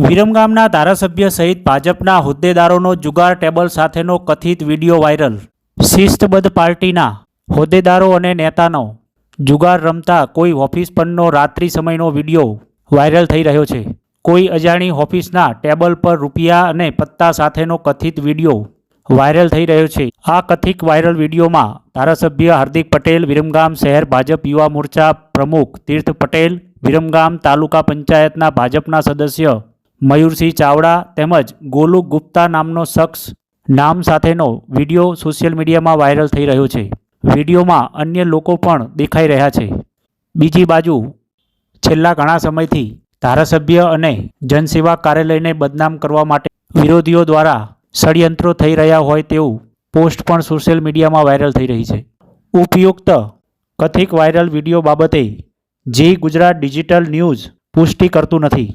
વિરમગામના ધારાસભ્ય સહિત ભાજપના હોદ્દેદારોનો જુગાર ટેબલ સાથેનો કથિત વીડિયો વાયરલ. શિસ્તબદ્ધ પાર્ટીના હોદ્દેદારો અને નેતાનો જુગાર રમતા કોઈ ઓફિસ પરનો રાત્રિ સમયનો વીડિયો વાયરલ થઈ રહ્યો છે. કોઈ અજાણી ઓફિસના ટેબલ પર રૂપિયા અને પત્તા સાથેનો કથિત વીડિયો વાયરલ થઈ રહ્યો છે. આ કથિત વાયરલ વિડીયોમાં ધારાસભ્ય હાર્દિક પટેલ વિરમગામ શહેર ભાજપ યુવા મોરચા પ્રમુખ તીર્થ પટેલ વિરમગામ તાલુકા પંચાયતના ભાજપના સદસ્ય મયુરસિંહ ચાવડા તેમજ ગોલુ ગુપ્તા નામનો શખ્સ નામ સાથેનો વીડિયો સોશિયલ મીડિયામાં વાયરલ થઈ રહ્યો છે. વિડીયોમાં અન્ય લોકો પણ દેખાઈ રહ્યા છે. બીજી બાજુ છેલ્લા ઘણા સમયથી ધારાસભ્ય અને જનસેવા કાર્યાલયને બદનામ કરવા માટે વિરોધીઓ દ્વારા ષડયંત્રો થઈ રહ્યા હોય તેવું પોસ્ટ પણ સોશિયલ મીડિયામાં વાયરલ થઈ રહી છે. ઉપયુક્ત કથિક વાયરલ વીડિયો બાબતે જી ગુજરાત ડિજિટલ ન્યૂઝ પુષ્ટિ કરતું નથી.